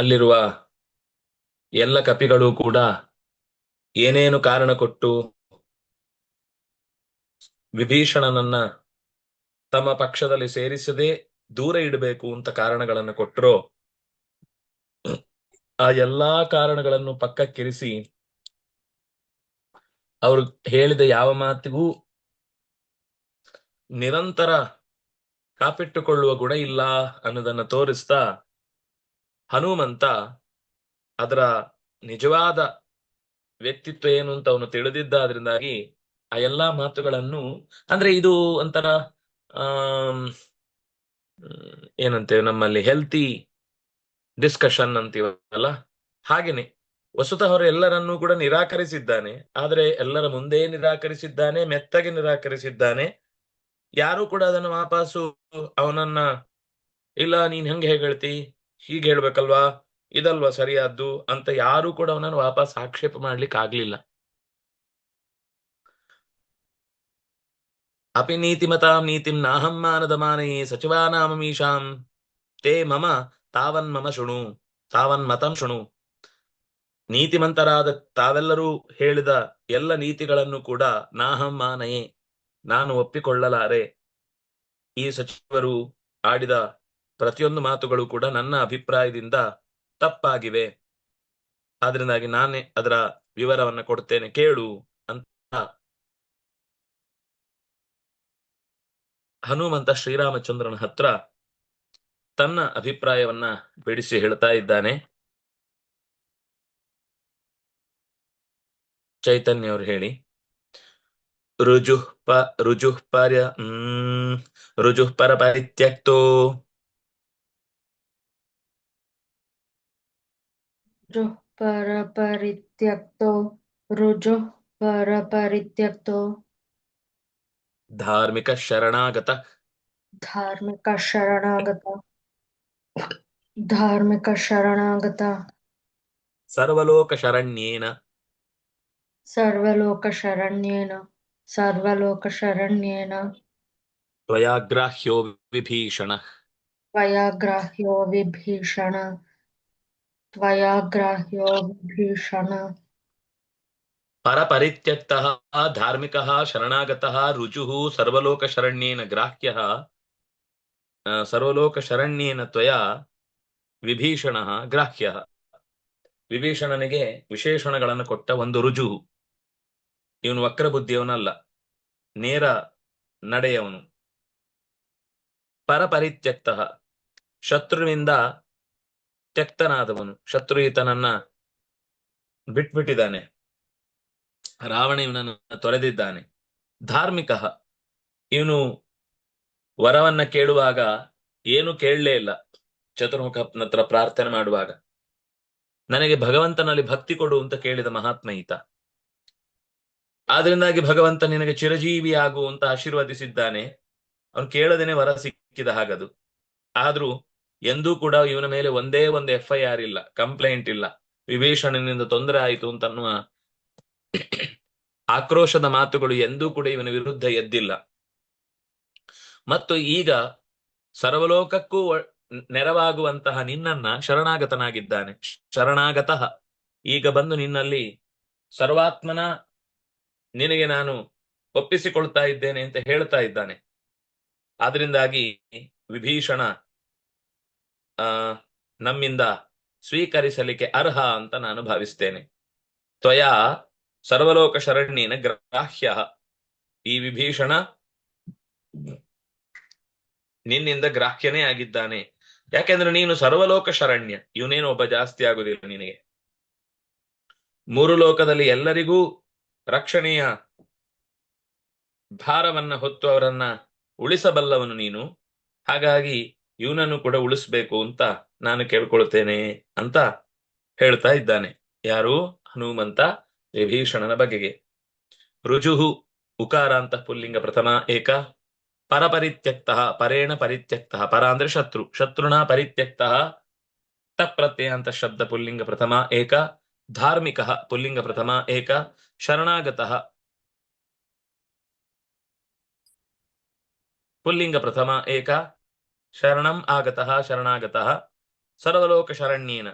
ಅಲ್ಲಿರುವ ಎಲ್ಲ ಕಪಿಗಳು ಕೂಡ ಏನೇನು ಕಾರಣ ಕೊಟ್ಟು ವಿಭೀಷಣನನ್ನ ತಮ್ಮ ಪಕ್ಷದಲ್ಲಿ ಸೇರಿಸದೆ ದೂರ ಇಡಬೇಕು ಅಂತ ಕಾರಣಗಳನ್ನು ಕೊಟ್ಟರೋ, ಆ ಎಲ್ಲಾ ಕಾರಣಗಳನ್ನು ಪಕ್ಕಕ್ಕಿರಿಸಿ ಅವರು ಹೇಳಿದ ಯಾವ ಮಾತಿಗೂ ನಿರಂತರ ಕಾಪಿಟ್ಟುಕೊಳ್ಳುವ ಗುಣ ಇಲ್ಲ ಅನ್ನೋದನ್ನ ತೋರಿಸ್ತಾ ಹನುಮಂತ ಅದರ ನಿಜವಾದ ವ್ಯಕ್ತಿತ್ವ ಏನು ಅಂತ ಅವನು ತಿಳಿದಿದ್ದ ಅದರಿಂದಾಗಿ ಆ ಎಲ್ಲಾ ಮಾತುಗಳನ್ನು, ಅಂದ್ರೆ ಇದು ಒಂಥರ ಆ ಏನಂತೇವೆ ನಮ್ಮಲ್ಲಿ ಹೆಲ್ತಿ ಡಿಸ್ಕಷನ್ ಅಂತೀವಲ್ಲ? ಹಾಗೇನೆ ವಸುತಃ ಅವರು ಎಲ್ಲರನ್ನೂ ಕೂಡ ನಿರಾಕರಿಸಿದ್ದಾನೆ, ಆದ್ರೆ ಎಲ್ಲರ ಮುಂದೆ ನಿರಾಕರಿಸಿದ್ದಾನೆ, ಮೆತ್ತಗೆ ನಿರಾಕರಿಸಿದ್ದಾನೆ. ಯಾರು ಕೂಡ ಅದನ್ನು ವಾಪಸ್ಸು ಅವನನ್ನ, ಇಲ್ಲ, ನೀನ್ ಹೇಗೆ ಹೇಳ್ತಿ ಹೀಗೆ ಹೇಳ್ಬೇಕಲ್ವಾ? ಇದಲ್ವಾ ಸರಿಯಾದ್ದು? ಅಂತ ಯಾರು ಕೂಡ ಅವನನ್ನು ವಾಪಸ್ ಆಕ್ಷೇಪ ಮಾಡ್ಲಿಕ್ಕೆ ಆಗ್ಲಿಲ್ಲ ಅಪಿ ನೀತಿಮತಾಂ ನೀತಿಂ ನಾಹಂ ಮಾನದ ಮಾನೇ ಸಚಿವಾನಾಮೀಶಾಂ ತೇ ಮಮ, ತಾವನ್ ಮಮ ಶೃಣು, ತಾವನ್ ಮತಂ ಶೃಣು. ನೀತಿಮಂತರಾದ ತಾವೆಲ್ಲರೂ ಹೇಳಿದ ಎಲ್ಲ ನೀತಿಗಳನ್ನು ಕೂಡ ನಾಹಂ ಮಾನಯೇ, ನಾನು ಒಪ್ಪಿಕೊಳ್ಳಲಾರೆ. ಈ ಸಚಿವರು ಆಡಿದ ಪ್ರತಿಯೊಂದು ಮಾತುಗಳು ಕೂಡ ನನ್ನ ಅಭಿಪ್ರಾಯದಿಂದ ತಪ್ಪಾಗಿವೆ. ಆದ್ರಿಂದಾಗಿ ನಾನೇ ಅದರ ವಿವರವನ್ನ ಕೊಡ್ತೇನೆ, ಕೇಳು ಅಂತ. ಹನುಮಂತ ಶ್ರೀರಾಮಚಂದ್ರನ ಹತ್ರ ತನ್ನ ಅಭಿಪ್ರಾಯವನ್ನ ಬಿಡಿಸಿ ಹೇಳ್ತಾ ಇದ್ದಾನೆ. ಚೈತನ್ಯ ಅವರು ಹೇಳಿ ರುಜುಃ ಪ ರುಜುಃ ಪರ್ಯ ಹ್ಮ್ ರುಜುಃ ಪರ ಪರಿತ್ಯಕ್ತೋ ರುಜುಃ ಪರಪರಿತ್ಯಕ್ತೋ ರುಜುಃ ಪರಪರಿತ್ಯಕ್ತೋ ಧಾರ್ಮಿಕ ಶರಣಾಗತ ಧಾರ್ಮಿಕ ಶರಣಾಗತ ಧಾರ್ಮಿಕ ಶರಣಾಗತ ಸರ್ವಲೋಕ ಶರಣ್ಯೇನ ಸರ್ವಲೋಕ ಶರಣ್ಯೇನ ಸರ್ವಲೋಕ ಶರಣ್ಯೇನ ತ್ವಯಾಗ್ರಾಹ್ಯೋ ವಿಭೀಷಣ ತ್ವಯಾಗ್ರಾಹ್ಯೋ ವಿಭೀಷಣ ತ್ವಯಾಗ್ರಾಹ್ಯೋ ವಿಭೀಷಣ ಪರಪರಿತ್ಯಕ್ತಃ ಧಾರ್ಮಿಕ ಶರಣಾಗತಃ ರುಜುಃ ಸರ್ವಲೋಕ ಶರಣ್ಯೇನ ಗ್ರಾಹ್ಯ ಸರ್ವಲೋಕ ಶರಣ್ಯೇನ ತ್ವಯ, ವಿಭೀಷಣ ಗ್ರಾಹ್ಯ. ವಿಭೀಷಣನಿಗೆ ವಿಶೇಷಣಗಳನ್ನು ಕೊಟ್ಟ ಒಂದು ರುಜು. ಇವನು ವಕ್ರಬುದ್ಧಿಯವನಲ್ಲ, ನೇರ ನಡೆಯವನು. ಪರಪರಿತ್ಯಕ್ತಃ ಶತ್ರುವಿನಿಂದ ತ್ಯಕ್ತನಾದವನು. ಶತ್ರು ಈತನನ್ನ ಬಿಟ್ಬಿಟ್ಟಿದ್ದಾನೆ. ರಾವಣ ಇವನನ್ನು ತೊರೆದಿದ್ದಾನೆ. ಧಾರ್ಮಿಕ. ಇವನು ವರವನ್ನ ಕೇಳುವಾಗ ಏನು ಕೇಳಲೇ ಇಲ್ಲ. ಚತುರ್ಮುಖನತ್ರ ಪ್ರಾರ್ಥನೆ ಮಾಡುವಾಗ, ನನಗೆ ಭಗವಂತನಲ್ಲಿ ಭಕ್ತಿ ಕೊಡು ಅಂತ ಕೇಳಿದ ಮಹಾತ್ಮ ಈತ. ಆದ್ರಿಂದಾಗಿ ಭಗವಂತ ನಿನಗೆ ಚಿರಜೀವಿ ಆಗು ಅಂತ ಆಶೀರ್ವದಿಸಿದ್ದಾನೆ. ಅವನು ಕೇಳದೇನೆ ವರ ಸಿಕ್ಕಿದ ಹಾಗದು. ಆದ್ರೂ ಎಂದೂ ಕೂಡ ಇವನ ಮೇಲೆ ಒಂದೇ ಒಂದು ಎಫ್ ಐ ಆರ್ ಇಲ್ಲ ಕಂಪ್ಲೇಂಟ್ ಇಲ್ಲ. ವಿಭೀಷಣನಿಂದ ತೊಂದರೆ ಆಯಿತು ಅಂತ ಅನ್ನುವ ಆಕ್ರೋಶದ ಮಾತುಗಳು ಎಂದೂ ಕೂಡ ಇವನ ವಿರುದ್ಧ ಎದ್ದಿಲ್ಲ. ಮತ್ತು ಈಗ ಸರ್ವಲೋಕಕ್ಕೂ ನೆರವಾಗುವಂತಹ ನಿನ್ನನ್ನ ಶರಣಾಗತನಾಗಿದ್ದಾನೆ. ಶರಣಾಗತಃ. ಈಗ ಬಂದು ನಿನ್ನಲ್ಲಿ ಸರ್ವಾತ್ಮನ ನಿನಗೆ ನಾನು ಒಪ್ಪಿಸಿಕೊಳ್ತಾ ಇದ್ದೇನೆ ಅಂತ ಹೇಳ್ತಾ ಇದ್ದಾನೆ. ಆದ್ರಿಂದಾಗಿ ವಿಭೀಷಣ ನಮ್ಮಿಂದ ಸ್ವೀಕರಿಸಲಿಕ್ಕೆ ಅರ್ಹ ಅಂತ ನಾನು ಭಾವಿಸ್ತೇನೆ. ತ್ವಯಾ ಸರ್ವಲೋಕ ಶರಣ್ಯನ ಗ್ರಾಹ್ಯ. ಈ ವಿಭೀಷಣ ನಿನ್ನಿಂದ ಗ್ರಾಹ್ಯನೇ ಆಗಿದ್ದಾನೆ. ಯಾಕೆಂದ್ರೆ ನೀನು ಸರ್ವಲೋಕ ಶರಣ್ಯ, ಇವನೇನು ಒಬ್ಬ ಜಾಸ್ತಿ ಆಗುದಿಲ್ಲ ನಿನಗೆ. ಮೂರು ಲೋಕದಲ್ಲಿ ಎಲ್ಲರಿಗೂ ರಕ್ಷಣೆಯ ಭಾರವನ್ನ ಹೊತ್ತು ಅವರನ್ನ ಉಳಿಸಬಲ್ಲವನು ನೀನು. ಹಾಗಾಗಿ ಇವನನ್ನು ಕೂಡ ಉಳಿಸ್ಬೇಕು ಅಂತ ನಾನು ಕೇಳ್ಕೊಳ್ತೇನೆ ಅಂತ ಹೇಳ್ತಾ ಇದ್ದಾನೆ. ಯಾರು? ಹನುಮಂತ ವಿಭೀಷಣನ ಬಗೆಗೆ. ರುಜುಹು ಉಕಾರ ಅಂತ ಪುಲ್ಲಿಂಗ ಪ್ರಥಮ ಏಕ. ಪರಪರಿತ್ಯಕ್ತ ಪರೇಣ ಪರಿತ್ಯಕ್ತ ಪರ ಅಂದ್ರೆ ಶತ್ರು. ಶತ್ರುಣ ಪರಿತ್ಯಕ್ತ ತಪ್ರತ್ಯಯ ಅಂತ ಶಬ್ದ ಪುಲ್ಲಿಂಗ ಪ್ರಥಮ ಏಕ. ಧಾರ್ಮಿಕ ಪುಲ್ಲಿಂಗ ಪ್ರಥಮ ಏಕ. ಶರಣಾಗತ ಪುಲ್ಲಿಂಗ ಪ್ರಥಮ ಏಕ. ಶರಣಂ ಆಗತಃ ಶರಣಾಗತಃ ಸರ್ವಲೋಕ ಶರಣ್ಯೇನ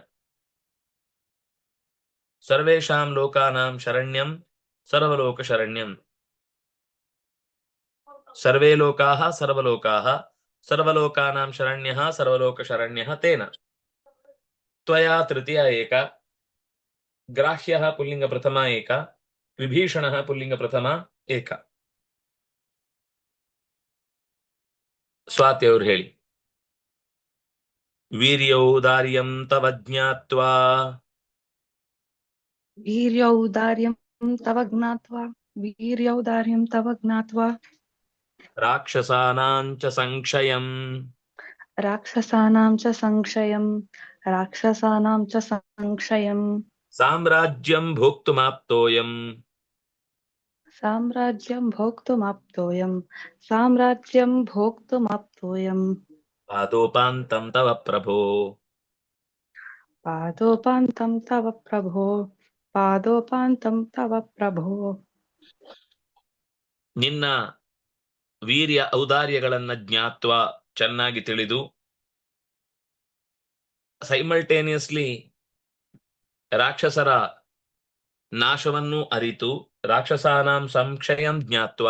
ಸರ್ವೇಷಾಂ ಲೋಕಾನಾಂ ಶರಣ್ಯಂ ಸರ್ವಲೋಕ ಶರಣ್ಯಂ ಸರ್ವೇ ಲೋಕಾಃ ಸರ್ವಲೋಕಾಃ ಸರ್ವಲೋಕಾನಾಂ ಶರಣ್ಯಃ ಸರ್ವಲೋಕ ಶರಣ್ಯಃ ತೇನ ತ್ವಯಾ ತೃತೀಯ ಏಕ ಗ್ರಾಹ್ಯಃ ಪುಲ್ಲಿಂಗ ಪ್ರಥಮ ಏಕ ವಿಭೀಷಣಃ ಪುಲ್ಲಿಂಗ ಪ್ರಥಮ ಏಕ ಸ್ವಾತಿ ಅವರು ಹೇಳಿ వీర్యౌదార్యం తవ జ్ఞాత్వా వీర్యౌదార్యం తవ జ్ఞాత్వా వీర్యౌదార్యం తవ జ్ఞాత్వా రాక్షసానాం చ సంక్షయం రాక్షసానాం చ సంక్షయం రాక్షసానాం చ సంక్షయం సామ్రాజ్యం భోక్తుమాప్తోయం సామ్రాజ్యం భోక్తుమాప్తోయం సామ్రాజ్యం భోక్తుమాప్తోయం ಪಾದೋಪಾಂತಂ ತವ ಪ್ರಭೋ पादोपान्तं तव प्रभो पादोपान्तं तव प्रभो ನಿನ್ನ ವೀರ್ಯ ಔದಾರ್ಯಗಳನ್ನ ಜ್ಞಾತ್ವ ಚೆನ್ನಾಗಿ ತಿಳಿದು ಸೈಮಲ್ಟೇನಿಯಸ್ಲಿ ರಾಕ್ಷಸರ ನಾಶವನ್ನು ಅರಿತು ರಾಕ್ಷಸಾನಾಂ ಸಂಕ್ಷಯಂ ಜ್ಞಾತ್ವ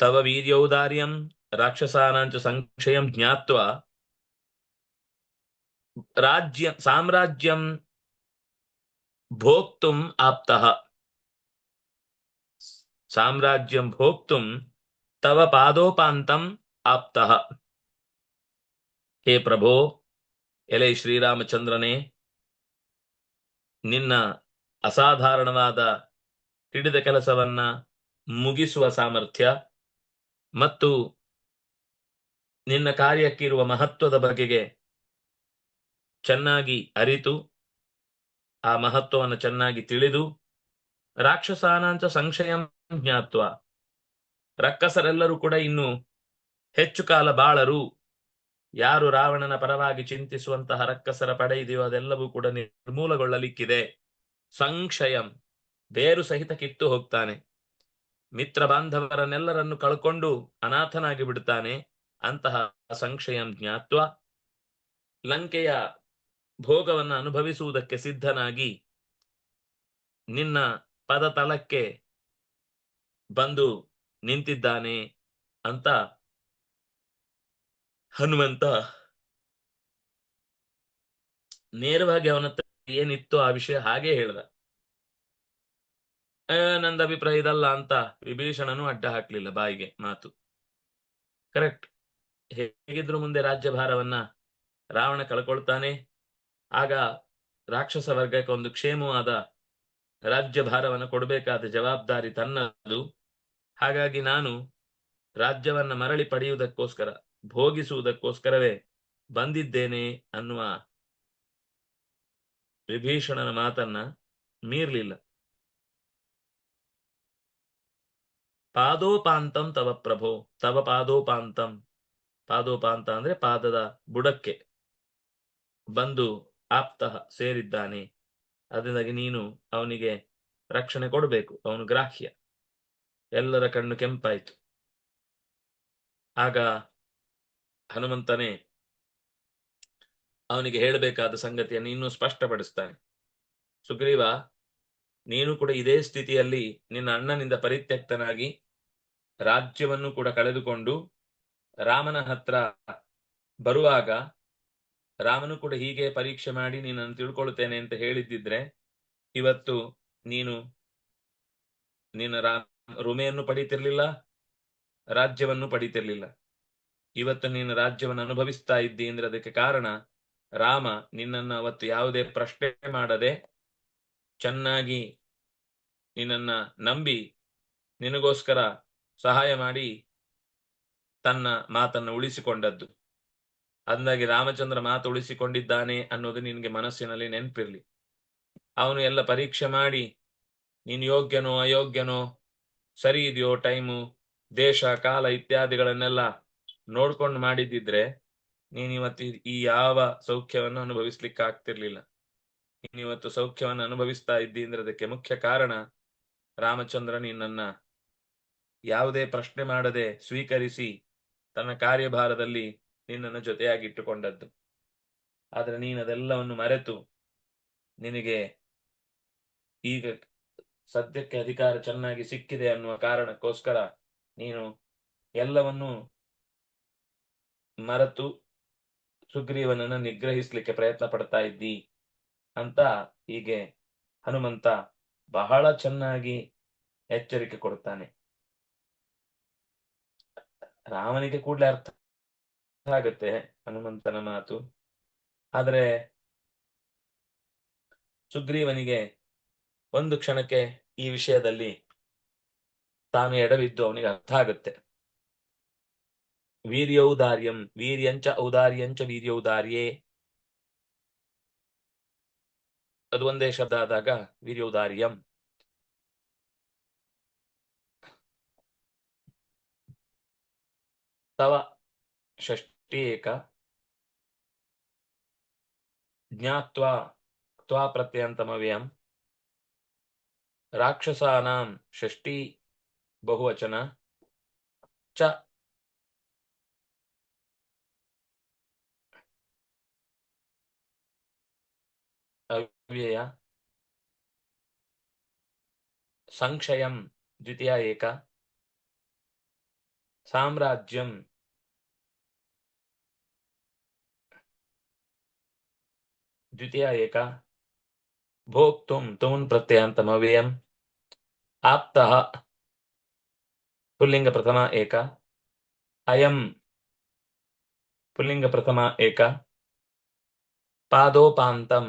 ತವ ವೀರ್ಯೌದಾರ್ಯಂ ರಾಕ್ಷಸಾನಾಂಚ ಸಂಕ್ಷಯಂ ಜ್ಞಾತ್ವ ರಾಜ್ಯ ಸಾಮ್ರಾಜ್ಯಂ ಭೋಕ್ತುಂ ಆಪ್ತಃ. ಸಾಮ್ರಾಜ್ಯಂ ಭೋಕ್ತುಂ ತವ ಪಾದೋಪಾಂತಂ ಆಪ್ತಃ. ಹೇ ಪ್ರಭೋ, ಎಲೆ ಶ್ರೀರಾಮಚಂದ್ರನೇ, ನಿನ್ನ ಅಸಾಧಾರಣವಾದ ಹಿಡಿದ ಕೆಲಸವನ್ನ ಮುಗಿಸುವ ಸಾಮರ್ಥ್ಯ ಮತ್ತು ನಿನ್ನ ಕಾರ್ಯಕ್ಕಿರುವ ಮಹತ್ವದ ಬಗೆಗೆ ಚೆನ್ನಾಗಿ ಅರಿತು, ಆ ಮಹತ್ವವನ್ನು ಚೆನ್ನಾಗಿ ತಿಳಿದು ರಾಕ್ಷಸಾನಾಂಚ ಸಂಶಯಂ ಜ್ಞಾತ್ವ. ರಕ್ಕಸರೆಲ್ಲರೂ ಕೂಡ ಇನ್ನು ಹೆಚ್ಚು ಕಾಲ ಬಾಳರು. ಯಾರು ರಾವಣನ ಪರವಾಗಿ ಚಿಂತಿಸುವಂತಹ ರಕ್ಕಸರ ಪಡೆ ಇದೆಯೋ ಅದೆಲ್ಲವೂ ಕೂಡ ನಿರ್ಮೂಲಗೊಳ್ಳಲಿಕ್ಕಿದೆ. ಸಂಶಯಂ, ಬೇರು ಸಹಿತ ಕಿತ್ತು ಹೋಗ್ತಾನೆ. ಮಿತ್ರ ಬಾಂಧವರನ್ನೆಲ್ಲರನ್ನು ಕಳ್ಕೊಂಡು ಅನಾಥನಾಗಿ ಬಿಡುತ್ತಾನೆ ಅಂತಹ ಸಂಕ್ಷಯಂ ಜ್ಞಾತ್ವ ಲಂಕೆಯ ಭೋಗವನ್ನ ಅನುಭವಿಸುವುದಕ್ಕೆ ಸಿದ್ಧನಾಗಿ ನಿನ್ನ ಪದತಲಕ್ಕೆ ಬಂದು ನಿಂತಿದ್ದಾನೆ ಅಂತ ಹನುಮಂತ ನೇರವಾಗಿ ಅವನತ್ರ ಏನಿತ್ತು ಆ ವಿಷಯ ಹಾಗೆ ಹೇಳ್ದ. ನಂದ ಅಭಿಪ್ರಾಯ ಇದಲ್ಲ ಅಂತ ವಿಭೀಷಣನು ಅಡ್ಡ ಹಾಕ್ಲಿಲ್ಲ ಬಾಯಿಗೆ ಮಾತು. ಕರೆಕ್ಟ್ ಹೇಗಿದ್ರು ಮುಂದೆ ರಾಜ್ಯಭಾರವನ್ನ ರಾವಣ ಕಳ್ಕೊಳ್ತಾನೆ. ಆಗ ರಾಕ್ಷಸ ವರ್ಗಕ್ಕೆ ಒಂದು ಕ್ಷೇಮವಾದ ರಾಜ್ಯಭಾರವನ್ನು ಕೊಡಬೇಕಾದ ಜವಾಬ್ದಾರಿ ತನ್ನದು. ಹಾಗಾಗಿ ನಾನು ರಾಜ್ಯವನ್ನ ಮರಳಿ ಪಡೆಯುವುದಕ್ಕೋಸ್ಕರ, ಭೋಗಿಸುವುದಕ್ಕೋಸ್ಕರವೇ ಬಂದಿದ್ದೇನೆ ಅನ್ನುವ ವಿಭೀಷಣನ ಮಾತನ್ನ ಮೀರ್ಲಿಲ್ಲ. ಪಾದೋಪಾಂತಂ ತವ ಪ್ರಭೋ, ತವ ಪಾದೋಪಾಂತಂ. ಪಾದೋಪಾಂತ ಅಂದ್ರೆ ಪಾದದ ಬುಡಕ್ಕೆ ಬಂದು ಆಪ್ತ ಸೇರಿದ್ದಾನೆ. ಅದರಿಂದಾಗಿ ನೀನು ಅವನಿಗೆ ರಕ್ಷಣೆ ಕೊಡಬೇಕು, ಅವನು ಗ್ರಾಹ್ಯ. ಎಲ್ಲರ ಕಣ್ಣು ಕೆಂಪಾಯಿತು. ಆಗ ಹನುಮಂತನೇ ಅವನಿಗೆ ಹೇಳಬೇಕಾದ ಸಂಗತಿಯನ್ನು ಇನ್ನೂ ಸ್ಪಷ್ಟಪಡಿಸ್ತಾನೆ. ಸುಗ್ರೀವ, ನೀನು ಕೂಡ ಇದೇ ಸ್ಥಿತಿಯಲ್ಲಿ ನಿನ್ನ ಅಣ್ಣನಿಂದ ಪರಿತ್ಯಕ್ತನಾಗಿ ರಾಜ್ಯವನ್ನು ಕೂಡ ಕಳೆದುಕೊಂಡು ರಾಮನ ಹತ್ರ ಬರುವಾಗ ರಾಮನು ಕೂಡ ಹೀಗೆ ಪರೀಕ್ಷೆ ಮಾಡಿ ನೀನನ್ನು ತಿಳ್ಕೊಳ್ತೇನೆ ಅಂತ ಹೇಳಿದ್ದಿದ್ರೆ ಇವತ್ತು ನೀನು ನಿನ್ನ ರಾ ರುಮೆಯನ್ನು ಪಡೀತಿರ್ಲಿಲ್ಲ, ರಾಜ್ಯವನ್ನು ಪಡೀತಿರ್ಲಿಲ್ಲ. ಇವತ್ತು ನೀನು ರಾಜ್ಯವನ್ನು ಅನುಭವಿಸ್ತಾ ಇದ್ದಿ ಅಂದ್ರೆ ಅದಕ್ಕೆ ಕಾರಣ ರಾಮ ನಿನ್ನನ್ನು ಅವತ್ತು ಯಾವುದೇ ಪ್ರಶ್ನೆ ಮಾಡದೆ ಚೆನ್ನಾಗಿ ನಿನ್ನನ್ನ ನಂಬಿ ನಿನಗೋಸ್ಕರ ಸಹಾಯ ಮಾಡಿ ತನ್ನ ಮಾತನ್ನು ಉಳಿಸಿಕೊಂಡದ್ದು. ಅಂದಾಗಿ ರಾಮಚಂದ್ರ ಮಾತು ಉಳಿಸಿಕೊಂಡಿದ್ದಾನೆ ಅನ್ನೋದು ನಿನಗೆ ಮನಸ್ಸಿನಲ್ಲಿ ನೆನಪಿರಲಿ. ಅವನು ಎಲ್ಲ ಪರೀಕ್ಷೆ ಮಾಡಿ, ನೀನು ಯೋಗ್ಯನೋ ಅಯೋಗ್ಯನೋ, ಸರಿ ಇದೆಯೋ ಟೈಮು, ದೇಶ, ಕಾಲ ಇತ್ಯಾದಿಗಳನ್ನೆಲ್ಲ ನೋಡ್ಕೊಂಡು ಮಾಡಿದ್ದಿದ್ರೆ ನೀನ್ ಇವತ್ತು ಈ ಯಾವ ಸೌಖ್ಯವನ್ನು ಅನುಭವಿಸ್ಲಿಕ್ಕೆ ಆಗ್ತಿರ್ಲಿಲ್ಲ. ನೀನಿವತ್ತು ಸೌಖ್ಯವನ್ನು ಅನುಭವಿಸ್ತಾ ಇದ್ದಿ ಅಂದ್ರೆ ಅದಕ್ಕೆ ಮುಖ್ಯ ಕಾರಣ ರಾಮಚಂದ್ರ ನಿನ್ನನ್ನ ಯಾವುದೇ ಪ್ರಶ್ನೆ ಮಾಡದೆ ಸ್ವೀಕರಿಸಿ ತನ್ನ ಕಾರ್ಯಭಾರದಲ್ಲಿ ನಿನ್ನನ್ನು ಜೊತೆಯಾಗಿಟ್ಟುಕೊಂಡದ್ದು. ಆದರೆ ನೀನು ಅದೆಲ್ಲವನ್ನು ಮರೆತು ನಿನಗೆ ಈಗ ಸದ್ಯಕ್ಕೆ ಅಧಿಕಾರ ಚೆನ್ನಾಗಿ ಸಿಕ್ಕಿದೆ ಅನ್ನುವ ಕಾರಣಕ್ಕೋಸ್ಕರ ನೀನು ಎಲ್ಲವನ್ನೂ ಮರೆತು ಸುಗ್ರೀವನನ್ನ ನಿಗ್ರಹಿಸ್ಲಿಕ್ಕೆ ಪ್ರಯತ್ನ ಪಡ್ತಾ ಇದ್ದಿ ಅಂತ ಹೀಗೆ ಹನುಮಂತ ಬಹಳ ಚೆನ್ನಾಗಿ ಎಚ್ಚರಿಕೆ ಕೊಡ್ತಾನೆ ರಾಮನಿಗೆ ಕೂಡಲೇ ಅರ್ಥ ಆಗುತ್ತೆ ಹನುಮಂತನ ಮಾತು. ಆದರೆ ಸುಗ್ರೀವನಿಗೆ ಒಂದು ಕ್ಷಣಕ್ಕೆ ಈ ವಿಷಯದಲ್ಲಿ ತಾನು ಎಡವಿದ್ದು ಅವನಿಗೆ ಅರ್ಥ ಆಗುತ್ತೆ. ವೀರ್ಯೌದಾರ್ಯಂ ವೀರ್ಯಂಚ ಔದಾರ್ಯಂಚ ವೀರ್ಯೌದಾರ್ಯೇ ಅದು ಒಂದೇ ಶಬ್ದ ಆದಾಗ ವೀರ್ಯೌದಾರ್ಯಂ ತವ ಷಷ್ಟಿ ಏಕ ಜ್ಞಾತ್ವಾ ತ್ವಾ ಪ್ರತ್ಯಂತಮವ್ಯಂ ರಾಕ್ಷಸಾನಾಂ ಷಷ್ಟಿ ಬಹುವಚನ ಚ ಅವ್ಯಯ ಸಂಕ್ಷಯಂ ದ್ವಿತೀಯ ಏಕ ಸಾಮ್ರಾಜ್ಯಂ ದ್ವಿತೀಯ ಏಕ ಭೋಕ್ತುಂ ತೂನ್ ಪ್ರತ್ಯಯಂತಮವ್ಯಯಂ ಆಪ್ತಃ ಪುಲ್ಲಿಂಗ ಪ್ರಥಮ ಏಕ ಅಯಂ ಪುಲ್ಲಿಂಗ ಪ್ರಥಮ ಏಕ ಪಾದೋಪಾಂತಂ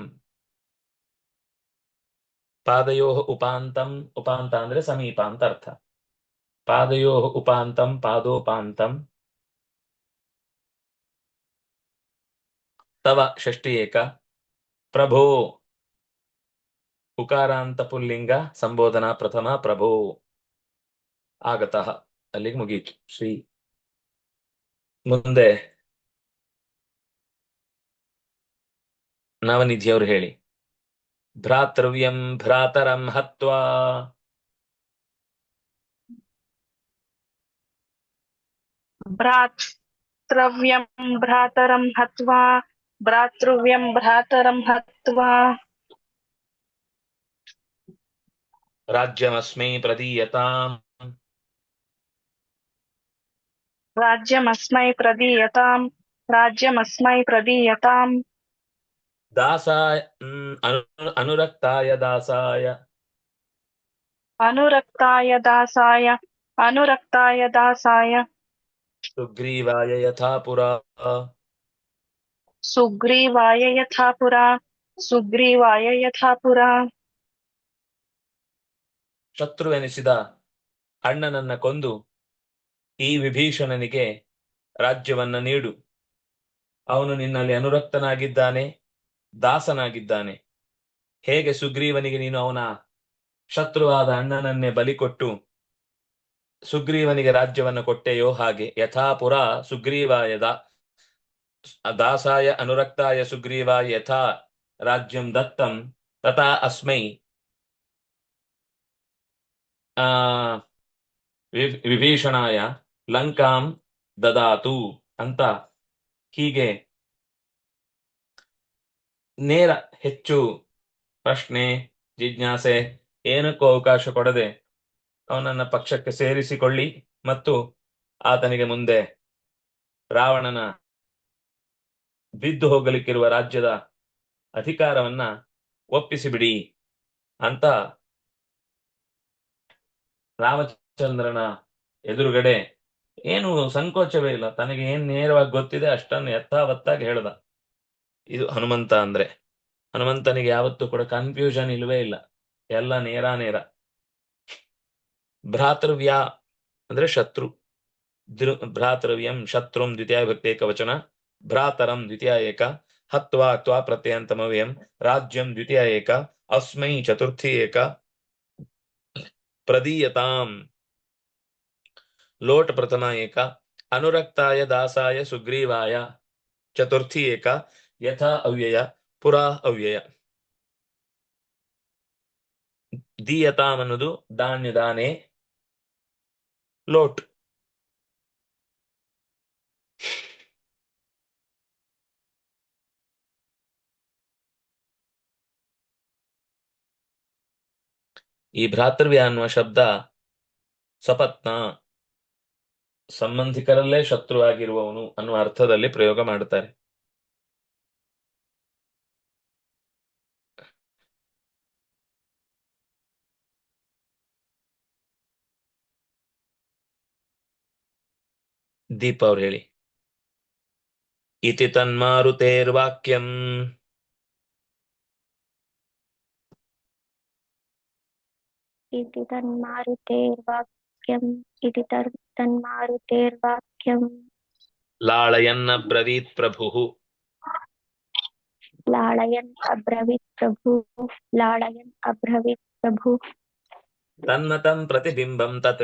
ಪಾದಯೋ ಉಪಾಂತಂ ಉಪಾಂತ ಅಂದ್ರೆ ಸಮೀಪ ಅಂತ उपान्तं ಪಾದೋಪಾಂತಂ. ತವ ಷಷ್ಟಿ ಏಕ. ಪ್ರಭೋ. ಉಕಾರಾಂತ ಪುಲ್ಲಿಂಗ ಸಂಬೋಧನಾ ಪ್ರಥಮ ಪ್ರಭೋ. ಆಗತಃ. ಅಲ್ಲಿಗೆ ಮುಗೀತು. ಶ್ರೀ ಮುಂದೆ ನವನಿಧಿಯವರು ಹೇಳಿ. ಭ್ರಾತೃವ್ಯಂ ಭ್ರಾತರಂ ಹತ್ವಾ. भ्रातृव्यम भ्रातरम हत्वा भ्रातृव्यम भ्रातरम हत्वा। राज्यमस्मै प्रदीयताम्। राज्यमस्मै प्रदीयताम् राज्यमस्मै प्रदीयताम्। दासाय अनु, अनुरक्ताय दासाय। अनुरक्ताय दासाय अनुरक्ताय दासाय। ಸುಗ್ರೀವಾಯ ಯಥಾ ಪುರಾ सुग्रीवाय यथा पुरा सुग्रीवाय यथा पुरा ಶತ್ರುವೆನಿಸಿದ ಅಣ್ಣನನ್ನ ಕೊಂದು ಈ ವಿಭೀಷಣನಿಗೆ ರಾಜ್ಯವನ್ನ ನೀಡು ಅವನು ನಿನ್ನಲ್ಲಿ ಅನುರಕ್ತನಾಗಿದ್ದಾನೆ ದಾಸನಾಗಿದ್ದಾನೆ ಹೇಗೆ ಸುಗ್ರೀವನಿಗೆ ನೀನು ಅವನ ಶತ್ರುವಾದ ಅಣ್ಣನನ್ನೇ ಬಲಿ ಕೊಟ್ಟು ಸುಗ್ರೀವನಿಗೆ ರಾಜ್ಯವನ್ನು ಕೊಟ್ಟೆಯೋ ಹಾಗೆ ಯಥಾಪುರ ಸುಗ್ರೀವಾಯ ದಾಸಾಯ ಅನುರಕ್ತಾಯ ಸುಗ್ರೀವಾಯ ಯಥಾ ರಾಜ್ಯಂ ದತ್ತಂ ತಥಾ ಅಸ್ಮೈ. ಆ ವಿಭೀಷಣಾಯ ಲಂಕಾಂ ದದಾತು ಅಂತ ಹೀಗೆ ನೇರ ಹೆಚ್ಚು ಪ್ರಶ್ನೆ, ಜಿಜ್ಞಾಸೆ, ಏನಕ್ಕೂ ಅವಕಾಶ ಕೊಡದೆ ಅವನನ್ನ ಪಕ್ಷಕ್ಕೆ ಸೇರಿಸಿಕೊಳ್ಳಿ ಮತ್ತು ಆತನಿಗೆ ಮುಂದೆ ರಾವಣನ ಬಿದ್ದು ಹೋಗಲಿಕ್ಕಿರುವ ರಾಜ್ಯದ ಅಧಿಕಾರವನ್ನ ಒಪ್ಪಿಸಿಬಿಡಿ ಅಂತ ರಾಮಚಂದ್ರನ ಎದುರುಗಡೆ ಏನು ಸಂಕೋಚವೇ ಇಲ್ಲ. ತನಗೆ ಏನ್ ನೇರವಾಗಿ ಗೊತ್ತಿದೆ ಅಷ್ಟನ್ನು ಯಥಾವತ್ತಾಗಿ ಹೇಳ್ದ. ಇದು ಹನುಮಂತ ಅಂದ್ರೆ. ಹನುಮಂತನಿಗೆ ಯಾವತ್ತೂ ಕೂಡ ಕನ್ಫ್ಯೂಷನ್ ಇಲ್ವೇ ಇಲ್ಲ. ಎಲ್ಲ ನೇರ ನೇರ. ಭ್ರಾತೃವ್ಯ ಅಂದ್ರೆ ಶತ್ರು. ದೃ- ಭ್ರಾತೃವ್ಯಂ ಶತ್ರುಂ ದ್ವಿತೀಯ ಭಕ್ತಿ ಏಕವಚನ, ಭ್ರಾತರಂ ದ್ವಿತೀಯ ಏಕ, ಹತ್ವಾ ತ್ವಾ ಪ್ರತ್ಯಯಂತಮವ್ಯಂ ರಾಜ್ಯಂ ದ್ವಿತೀಯ ಏಕ, ಅಸ್ಮೈ ಚತುರ್ಥಿ ಏಕ, ಪ್ರದೀಯತಾಂ ಲೋಟ್ ಪ್ರಥಮ ಏಕ, ಅನುರಕ್ತಾಯ ದಾಸಾಯ ಸುಗ್ರೀವಾಯ ಚತುರ್ಥಿ ಏಕ, ಯಥಾ ಅವ್ಯಯ ಪುರಾ ಅವ್ಯಯ. ದೀಯತಾಂ ಅನ್ನೋದು ದಾನ್ಯ ದಾನೆ ಲೋಟ್. ಈ ಭ್ರಾತೃವ್ಯ ಅನ್ನುವ ಶಬ್ದ ಸಪತ್ನ ಸಂಬಂಧಿಕರಲ್ಲೇ ಶತ್ರುವಾಗಿರುವವನು ಅನ್ನುವ ಅರ್ಥದಲ್ಲಿ ಪ್ರಯೋಗ ಮಾಡುತ್ತಾರೆ. ದೀಪ ಅವ್ರು ಹೇಳಿ ಇತಿ ತನ್ಮಾರುತೇರ್ವಾಕ್ಯಂ इति तन्मारुतेर्वाक्यम् इति तर्- तन्मारुतेर्वाक्यम् ಲಾಳಯನ್ನ ಬ್ರವೀತ್ ಪ್ರಭು लाळयन् अब्रवीत् प्रभु लाळयन् अब्रवीत् प्रभु ತನ್ಮತಂ ಪ್ರತಿಬಿಂಬಂ ತತ್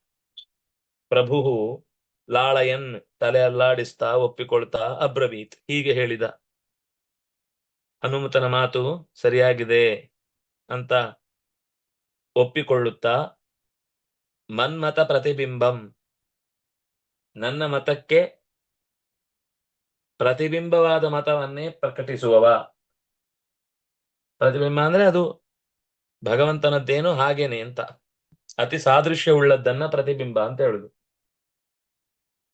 ಪ್ರಭು ಲಾಳಯನ್ ತಲೆ ಅಲ್ಲಾಡಿಸ್ತಾ ಒಪ್ಪಿಕೊಳ್ತಾ ಅಬ್ರವೀತ್ ಹೀಗೆ ಹೇಳಿದ. ಹನುಮತನ ಮಾತು ಸರಿಯಾಗಿದೆ ಅಂತ ಒಪ್ಪಿಕೊಳ್ಳುತ್ತಾ ಮನ್ಮತ ಪ್ರತಿಬಿಂಬಂ. ನನ್ನ ಮತಕ್ಕೆ ಪ್ರತಿಬಿಂಬವಾದ ಮತವನ್ನೇ ಪ್ರಕಟಿಸುವವ. ಪ್ರತಿಬಿಂಬ ಅಂದ್ರೆ ಅದು ಭಗವಂತನದ್ದೇನು ಹಾಗೇನೆ ಅಂತ. ಅತಿ ಸಾದೃಶ್ಯ ಉಳ್ಳದ್ದನ್ನ ಪ್ರತಿಬಿಂಬ ಅಂತ ಹೇಳುದು.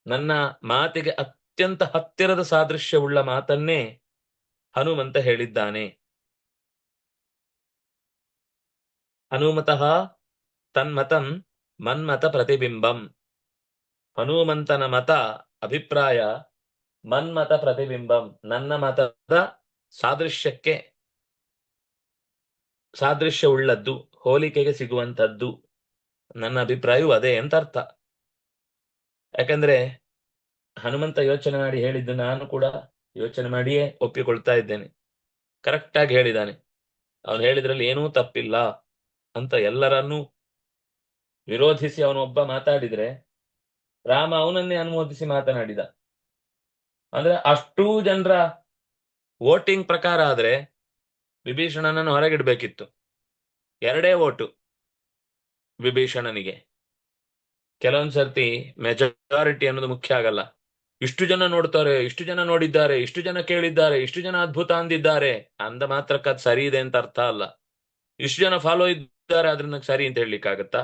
ನನ್ನ ಮಾತಿಗೆ ಅತ್ಯಂತ ಹತ್ತಿರದ ಸಾದೃಶ್ಯವುಳ್ಳ ಮಾತನ್ನೇ ಹನುಮಂತ ಹೇಳಿದ್ದಾನೆ. ಹನುಮತಃ ತನ್ಮತಂ ಮನ್ಮತ ಪ್ರತಿಬಿಂಬಂ. ಹನುಮಂತನ ಮತ ಅಭಿಪ್ರಾಯ ಮನ್ಮತ ಪ್ರತಿಬಿಂಬಂ. ನನ್ನ ಮತದ ಸಾದೃಶ್ಯಕ್ಕೆ ಸಾದೃಶ್ಯ ಉಳ್ಳದ್ದು ಹೋಲಿಕೆಗೆ ಸಿಗುವಂತದ್ದು ನನ್ನ ಅಭಿಪ್ರಾಯವು ಅದೇ ಅಂತ ಅರ್ಥ. ಯಾಕಂದ್ರೆ ಹನುಮಂತ ಯೋಚನೆ ಮಾಡಿ ಹೇಳಿದ್ದು ನಾನು ಕೂಡ ಯೋಚನೆ ಮಾಡಿಯೇ ಒಪ್ಪಿಕೊಳ್ತಾ ಇದ್ದೇನೆ. ಕರೆಕ್ಟ್ ಆಗಿ ಹೇಳಿದ್ದಾನೆ. ಅವನು ಹೇಳಿದ್ರಲ್ಲಿ ಏನೂ ತಪ್ಪಿಲ್ಲ ಅಂತ ಎಲ್ಲರನ್ನೂ ವಿರೋಧಿಸಿ ಅವನೊಬ್ಬ ಮಾತಾಡಿದ್ರೆ ರಾಮ ಅವನನ್ನೇ ಅನುಮೋದಿಸಿ ಮಾತನಾಡಿದ. ಅಂದ್ರೆ ಅಷ್ಟೂ ಜನರ ವೋಟಿಂಗ್ ಪ್ರಕಾರ ಆದ್ರೆ ವಿಭೀಷಣನನ್ನು ಹೊರಗಿಡ್ಬೇಕಿತ್ತು. ಎರಡೇ ಓಟು ವಿಭೀಷಣನಿಗೆ. ಕೆಲವೊಂದ್ ಸರ್ತಿ ಮೆಜಾರಿಟಿ ಅನ್ನೋದು ಮುಖ್ಯ ಆಗಲ್ಲ. ಇಷ್ಟು ಜನ ನೋಡ್ತಾರೆ, ಇಷ್ಟು ಜನ ನೋಡಿದ್ದಾರೆ, ಇಷ್ಟು ಜನ ಕೇಳಿದ್ದಾರೆ, ಇಷ್ಟು ಜನ ಅದ್ಭುತ ಅಂದಿದ್ದಾರೆ ಅಂದ ಮಾತ್ರಕ್ಕೆ ಅದು ಸರಿ ಇದೆ ಅಂತ ಅರ್ಥ ಅಲ್ಲ. ಇಷ್ಟು ಜನ ಫಾಲೋ ಇದ್ದಾರೆ ಅದ್ರಿಂದ ಸರಿ ಅಂತ ಹೇಳಲಿಕ್ಕಾಗತ್ತಾ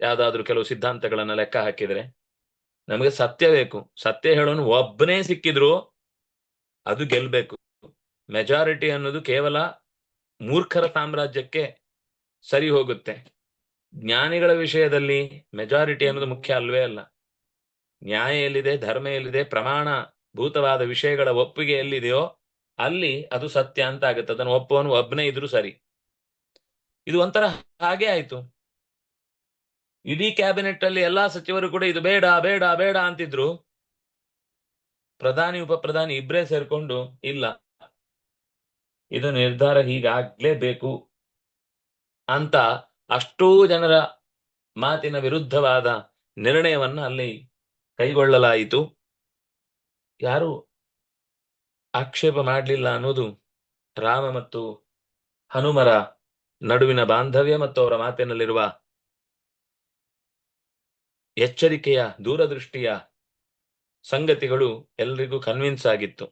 ಯಾವ್ದಾದ್ರು ಕೆಲವು ಸಿದ್ಧಾಂತಗಳನ್ನ ಲೆಕ್ಕ ಹಾಕಿದ್ರೆ ನಮಗೆ ಸತ್ಯ ಬೇಕು. ಸತ್ಯ ಹೇಳೋನು ಒಬ್ಬನೇ ಸಿಕ್ಕಿದ್ರು ಅದು ಗೆಲ್ಬೇಕು. ಮೆಜಾರಿಟಿ ಅನ್ನೋದು ಕೇವಲ ಮೂರ್ಖರ ಸಾಮ್ರಾಜ್ಯಕ್ಕೆ ಸರಿ ಹೋಗುತ್ತೆ. ಜ್ಞಾನಿಗಳ ವಿಷಯದಲ್ಲಿ ಮೆಜಾರಿಟಿ ಅನ್ನೋದು ಮುಖ್ಯ ಅಲ್ವೇ ಅಲ್ಲ. ನ್ಯಾಯ ಎಲ್ಲಿದೆ, ಧರ್ಮ ಎಲ್ಲಿದೆ, ಪ್ರಮಾಣ ಭೂತವಾದ ವಿಷಯಗಳ ಒಪ್ಪಿಗೆ ಎಲ್ಲಿದೆಯೋ ಅಲ್ಲಿ ಅದು ಸತ್ಯ ಅಂತ ಆಗುತ್ತೆ. ಅದನ್ನು ಒಪ್ಪುವನು ಒಬ್ಬನೇ ಇದ್ರು ಸರಿ. ಇದು ಒಂಥರ ಹಾಗೆ ಆಯ್ತು. ಇಡೀ ಕ್ಯಾಬಿನೆಟ್ ಅಲ್ಲಿ ಎಲ್ಲಾ ಸಚಿವರು ಕೂಡ ಇದು ಬೇಡ ಬೇಡ ಬೇಡ ಅಂತಿದ್ರು. ಪ್ರಧಾನಿ ಉಪ ಪ್ರಧಾನಿ ಇಬ್ರೇ ಸೇರ್ಕೊಂಡು ಇಲ್ಲ. ಇದು ನಿರ್ಧಾರ ಹೀಗಾಗ್ಲೇಬೇಕು ಅಂತ ಅಷ್ಟೂ ಜನರ ಮಾತಿನ ವಿರುದ್ಧವಾದ ನಿರ್ಣಯವನ್ನ ಅಲ್ಲಿ ಕೈಗೊಳ್ಳಲಾಯಿತು. ಯಾರು ಆಕ್ಷೇಪ ಮಾಡಲಿಲ್ಲ ಅನ್ನೋದು ರಾಮ ಮತ್ತು ಹನುಮರ ನಡುವಿನ ಬಾಂಧವ್ಯ ಮತ್ತು ಅವರ ಮಾತಿನಲ್ಲಿರುವ ಎಚ್ಚರಿಕೆಯ, ದೂರದೃಷ್ಟಿಯ ಸಂಗತಿಗಳು ಎಲ್ರಿಗೂ ಕನ್ವಿನ್ಸ್ ಆಗಿತ್ತು.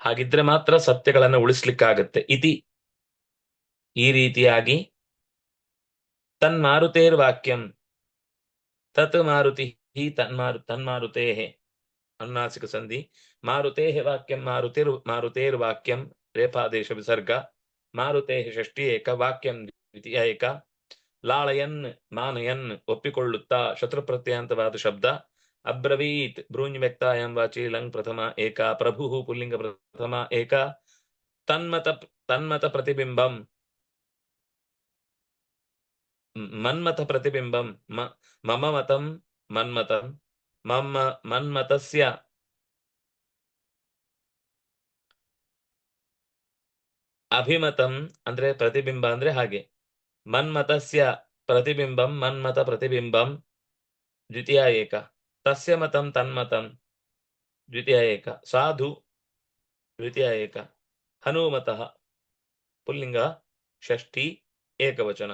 ಹಾಗಿದ್ರೆ ಮಾತ್ರ ಸತ್ಯಗಳನ್ನು ಉಳಿಸ್ಲಿಕ್ಕಾಗತ್ತೆ. ಇತಿ ಈ ರೀತಿಯಾಗಿ ತನ್ಮಾರುತೇರ್ ವಾಕ್ಯಂ. ತತ್ ಮಾರುತಿ ಹಿ ತನ್ಮಾರು ತನ್ಮಾರುತೇಃ ಅನುನಾಸಿಕ ಸಂಧಿ. ಮಾರುತೇಹೆ ವಾಕ್ಯಂ, ಮಾರುತಿರ್, ಮಾರುತೇರ್ ವಾಕ್ಯಂ. ರೇಫಾದೇಶ ವಿಸರ್ಗ. ಮಾರುತೇಃ ಷಷ್ಠಿ ಏಕ, ವಾಕ್ಯಂ ದ್ವಿತೀಯ ಏಕ. ಲಾಳಯನ್, ಮಾನಯನ್, ಒಪ್ಪಿಕೊಳ್ಳುತ್ತಾ. ಶತ್ರು ಪ್ರತ್ಯಂತವಾದ ಶಬ್ದ. ಅಬ್ರವೀತ್ ಬ್ರೂಂಜ್ ವ್ಯಕ್ತಾಯಂ ವಾಚಿ, ಲಂಗ್ ಪ್ರಥಮ ಏಕ. ಪ್ರಭು ಪುಲ್ಲಿಂಗ ಪ್ರಥಮ ಏಕ. ತನ್ಮತ ತನ್ಮತ ಪ್ರತಿಬಿಂಬಂ. ಮನ್ಮಥ ಪ್ರತಿಬಿಂಬಂ ಮಮ ಮತಂ, ಮನ್ಮತಂ, ಮಮ್ಮ, ಮನ್ಮತಸ್ಯ. ಅಭಿಮತಂ ಅಂದ್ರೆ ಪ್ರತಿಬಿಂಬ ಅಂದ್ರೆ ಹಾಗೆ. ಮನ್ಮತಸ್ಯ ಪ್ರತಿಬಿಂಬಂ ಮನ್ಮತ ಪ್ರತಿಬಿಂಬಂ ದ್ವಿತೀಯ ಏಕ. ತಸ್ಯ ಮತಂ, ತನ್ಮತಂ, ದ್ವಿತೀಯ ಏಕ. ಸಾಧು, ದ್ವಿತೀಯ ಏಕ. ಹನುಮತಃ. ಪುಲ್ಲಿಂಗ, ಷಷ್ಠಿ, ಏಕವಚನ.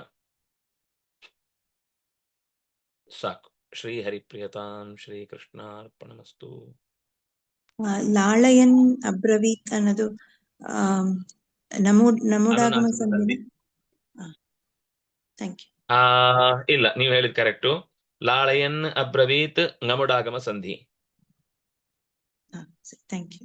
ಸಾಕು. ಶ್ರೀ ಹರಿಪ್ರಿಯತಾಂ ಶ್ರೀ ಕೃಷ್ಣಾರ್ಪಣಮಸ್ತು. ಲಾಳಯನ್ ಅಬ್ರವೀತ್ ಅನ್ನೋದು ಆ ನಮೋ ನಮೋಡಾಗಮ ಸಂಧಿ. ಥ್ಯಾಂಕ್ ಯು ಆ ಇಲ್ಲ ನೀವು ಹೇಳಿದ್ ಕರೆಕ್ಟು. ಲಾಳಯನ್ ಅಬ್ರವೀತ್ ನಮುಡಾಗಮ ಸಂಧಿ. Thank you